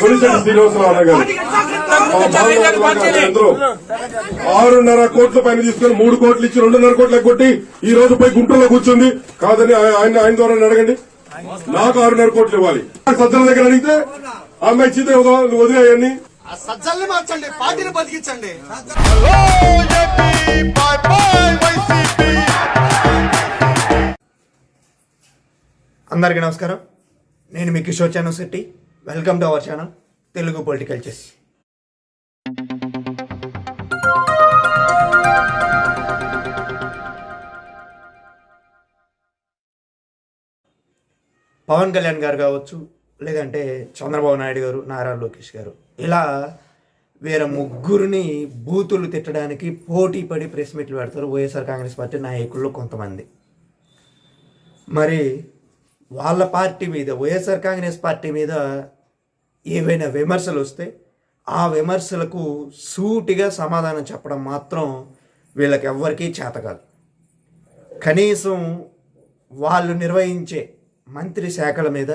కొలిచెట్టి శ్రీనివాసరావు గారు. అందరూ ఆరున్నర కోట్ల పైన తీసుకుని మూడు కోట్లు ఇచ్చి రెండున్నర కోట్లు కొట్టి ఈ రోజు పోయి గుంటూరులో కూర్చుంది. కాదని ఆయన ఆయన ద్వారా అడగండి. నాకు ఆరున్నర కోట్లు ఇవ్వాలి. సజ్జల దగ్గర అడిగితే ఆ అమ్మాయి ఇచ్చితే వదిలేయన్ని ఆ సజ్జల్ని మార్చండి పార్టీని బతికించండి. అందరికీ నమస్కారం. నేను మీ Kishore Chanu Shetty welcome to our channel Telugu political chess. Pawan Kalyan garu కావచ్చు లేదంటే చంద్రబాబు నాయుడు గారు నారా లోకేష్ గారు ఇలా వేరే ముగ్గురిని బూతులు తిట్టడానికి పోటీ పడి ప్రెస్ మీట్లు పెడతారు వైఎస్ఆర్ కాంగ్రెస్ పార్టీ నాయకుల్లో కొంతమంది. మరి వాళ్ళ పార్టీ మీద వైఎస్ఆర్ కాంగ్రెస్ పార్టీ మీద ఏవైనా విమర్శలు వస్తే ఆ విమర్శలకు సూటిగా సమాధానం చెప్పడం మాత్రం వీళ్ళకి ఎవ్వరికీ చేత కనీసం వాళ్ళు నిర్వహించే మంత్రి శాఖల మీద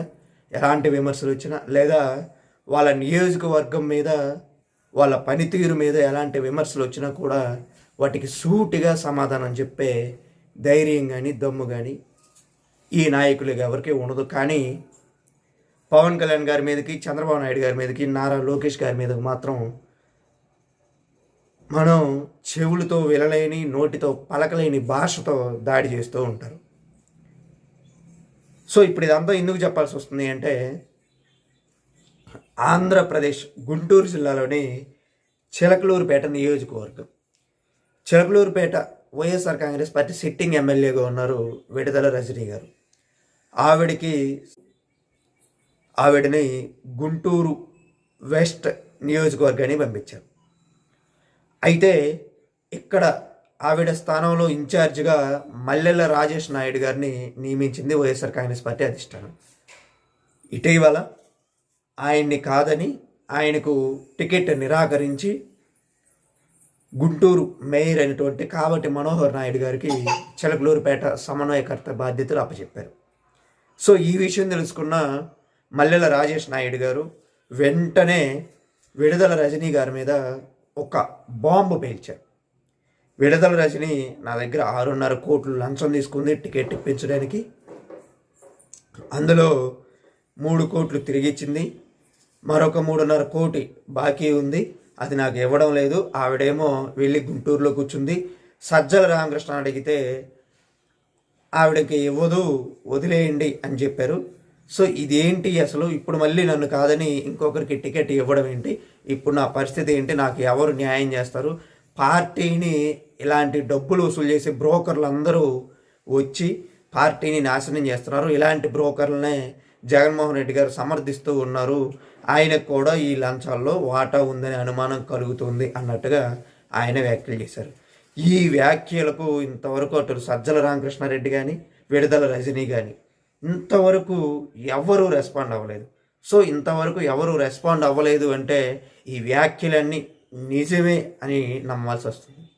ఎలాంటి విమర్శలు వచ్చినా లేదా వాళ్ళ నియోజకవర్గం మీద వాళ్ళ పనితీరు మీద ఎలాంటి విమర్శలు వచ్చినా కూడా వాటికి సూటిగా సమాధానం చెప్పే ధైర్యం కానీ దమ్ము కానీ ఈ నాయకులకు ఎవరికీ ఉండదు. కానీ పవన్ కళ్యాణ్ గారి మీదకి చంద్రబాబు నాయుడు గారి మీదకి నారా లోకేష్ గారి మీదకి మాత్రం మనం చెవులతో వినలేని నోటితో పలకలేని భాషతో దాడి చేస్తూ ఉంటారు. సో ఇప్పుడు ఇదంతా ఎందుకు చెప్పాల్సి వస్తుంది అంటే ఆంధ్రప్రదేశ్ గుంటూరు జిల్లాలోని చిలకలూరుపేట నియోజకవర్గం. Chilakaluripet YSR Congress party sitting ఎమ్మెల్యేగా ఉన్నారు విడుదల రజనీ గారు. ఆవిడకి ఆవిడని గుంటూరు వెస్ట్ నియోజకవర్గాన్ని పంపించారు. అయితే ఇక్కడ ఆవిడ స్థానంలో ఇన్ఛార్జిగా మల్లెల రాజేష్ నాయుడు గారిని నియమించింది వైఎస్ఆర్ కాంగ్రెస్ పార్టీ అధిష్టానం. ఇటీవల ఆయన్ని కాదని ఆయనకు టికెట్ నిరాకరించి గుంటూరు మేయర్ అయినటువంటి కావటి మనోహర్ నాయుడు గారికి చిలకలూరుపేట సమన్వయకర్త బాధ్యతలు అప్పచెప్పారు. సో ఈ విషయం తెలుసుకున్న మల్లెల రాజేష్ నాయుడు గారు వెంటనే విడుదల రజనీ గారి మీద ఒక బాంబు పేల్చారు. విడుదల రజని నా దగ్గర ఆరున్నర కోట్లు లంచం తీసుకుంది టికెట్ ఇప్పించడానికి. అందులో మూడు కోట్లు తిరిగిచ్చింది మరొక మూడున్నర కోటి బాకీ ఉంది. అది నాకు ఇవ్వడం లేదు. ఆవిడేమో వెళ్ళి గుంటూరులో కూర్చుంది. సజ్జల రామకృష్ణ అడిగితే ఆవిడకి ఇవ్వదు వదిలేయండి అని చెప్పారు. సో ఇదేంటి అసలు? ఇప్పుడు మళ్ళీ నన్ను కాదని ఇంకొకరికి టికెట్ ఇవ్వడం ఏంటి? ఇప్పుడు నా పరిస్థితి ఏంటి? నాకు ఎవరు న్యాయం చేస్తారు? పార్టీని ఇలాంటి డబ్బులు వసూలు చేసే బ్రోకర్లు అందరూ వచ్చి పార్టీని నాశనం చేస్తున్నారు. ఇలాంటి బ్రోకర్లనే జగన్మోహన్ రెడ్డి గారు సమర్థిస్తూ ఉన్నారు. ఆయనకు కూడా ఈ లంచాల్లో వాటా ఉందనే అనుమానం కలుగుతుంది అన్నట్టుగా ఆయన వ్యాఖ్యలు చేశారు. ఈ వ్యాఖ్యలకు ఇంతవరకు అటు సజ్జల రామకృష్ణారెడ్డి కానీ విడుదల రజనీ కానీ ఇంతవరకు ఎవరు రెస్పాండ్ అవ్వలేదు. సో ఇంతవరకు ఎవరు రెస్పాండ్ అవ్వలేదు అంటే ఈ వ్యాఖ్యలన్నీ నిజమే అని నమ్మాల్సి వస్తుంది.